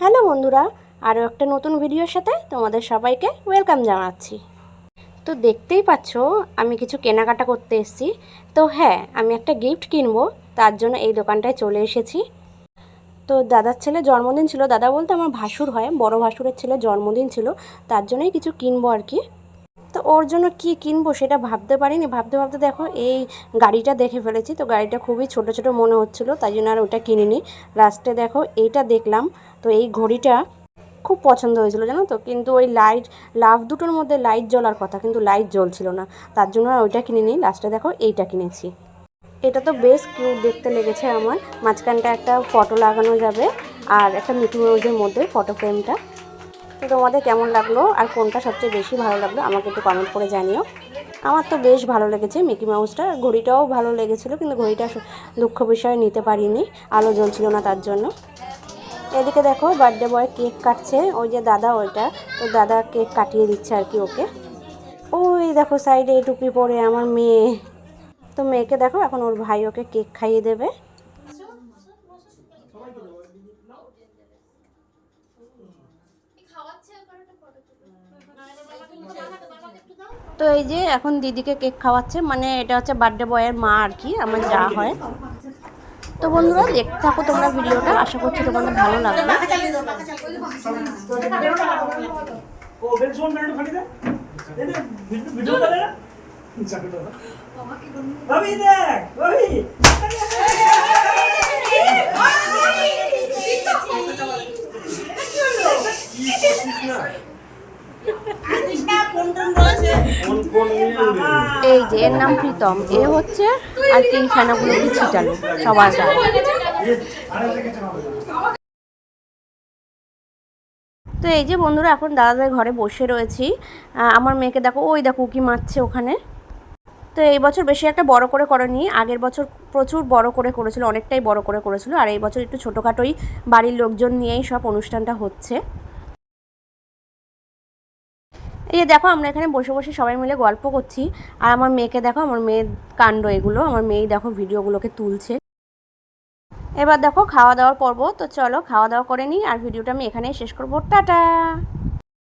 Hello বন্ধুরা, আরও একটা নতুন ভিডিওর সাথে তোমাদের সবাইকে ওয়েলকাম জানাচ্ছি। তো দেখতেই পাচ্ছ, আমি কিছু কেনাকাটা করতে এসেছি। তো হ্যাঁ আমি একটা গিফট কিনবো, তার জন্য এই দোকানটায় চলে এসেছি। তো দাদার ছেলে জন্মদিন ছিল, দাদা বলতে আমার ভাসুর হয়, বড় ভাসুরের ছেলে জন্মদিন ছিল, তার জন্যই কিছু কিনবো আর কি। ওর জন্য কি কিনবো সেটা ভাবতে পারিনি। ভাবতে ভাবতে দেখো এই গাড়িটা দেখে ফেলেছি। তো গাড়িটা খুবই ছোট ছোট মনে হচ্ছিল, তাই জন্য আর ওটা কিনিনি। লাস্টে দেখো এইটা দেখলাম। তো এই ঘড়িটা খুব পছন্দ হয়েছিল, জানো তো? কিন্তু ওই লাইট লাভ দুটোর মধ্যে লাইট জ্বলার কথা, কিন্তু লাইট জ্বলছিল না। তার জন্য আর ওইটা কিনিনি। লাস্টে দেখো এইটা কিনেছি। এটা তো বেশ কিউট দেখতে লেগেছে আমার। মাঝখানটা একটা ফটো লাগানো যাবে, আর একটা মিকি মাউজের মধ্যে ফটো ফ্রেমটা তো তোমাদের কেমন লাগল আর কোনটা সবচেয়ে বেশি ভালো লাগল আমাকে একটু কমেন্ট করে জানিও। আমার তো বেশ ভালো লেগেছে মিকি মাউসটা, ঘড়িটাও ভালো লেগেছিলো কিন্তু ঘড়িটা দুঃখ বিষয়ে নিতে পারিনি, আলো জ্বলছিল না তার জন্য। এদিকে দেখো বার্থডে বয় কেক কাটছে, ওই যে দাদা ওইটা, তো দাদা কেক কাটিয়ে দিচ্ছে আর কি ওকে। ওই দেখো সাইডে টুপি পরে আমার মেয়ে, তো মেয়েকে দেখো এখন ওর ভাই ওকে কেক খাইয়ে দেবে। তো এই যে এখন দিদিকে কেক খাওয়াচ্ছে মানে এটা হচ্ছে বার্থডে বয়ের মা আর কি আমার যা হয়। তো বন্ধুরা দেখতে থাকো তোমরা ভিডিওটা আশা করছি তোমাদের ভালো লাগবে। বেল এই যে, এর নাম প্রীতম। এ হচ্ছে আর কি ফেনাগুলো কি ছিটালো সবার তো এই যে বন্ধুরা, এখন দাদাদের ঘরে বসে রয়েছি। আমার মেয়েকে দেখো, ওই দেখো কি মারছে ওখানে। তো এই বছর বেশি একটা বড় করে করেনি। আগের বছর প্রচুর বড় করে করেছিল, অনেকটাই বড় করে করেছিল। আর এই বছর একটু ছোটোখাটোই বাড়ির লোকজন নিয়েই সব অনুষ্ঠানটা হচ্ছে। এই যে দেখো, আমরা এখানে বসে বসে সবাই মিলে গল্প করছি। আর আমার মেয়েকে দেখো, আমার মেয়ের কাণ্ড এগুলো, আমার মেয়েই দেখো ভিডিওগুলোকে তুলছে। এবার দেখো, খাওয়া দাওয়ার পর্ব, তো চলো খাওয়া দাওয়া করে নিই, আর ভিডিওটা আমি এখানেই শেষ করব। টাটা!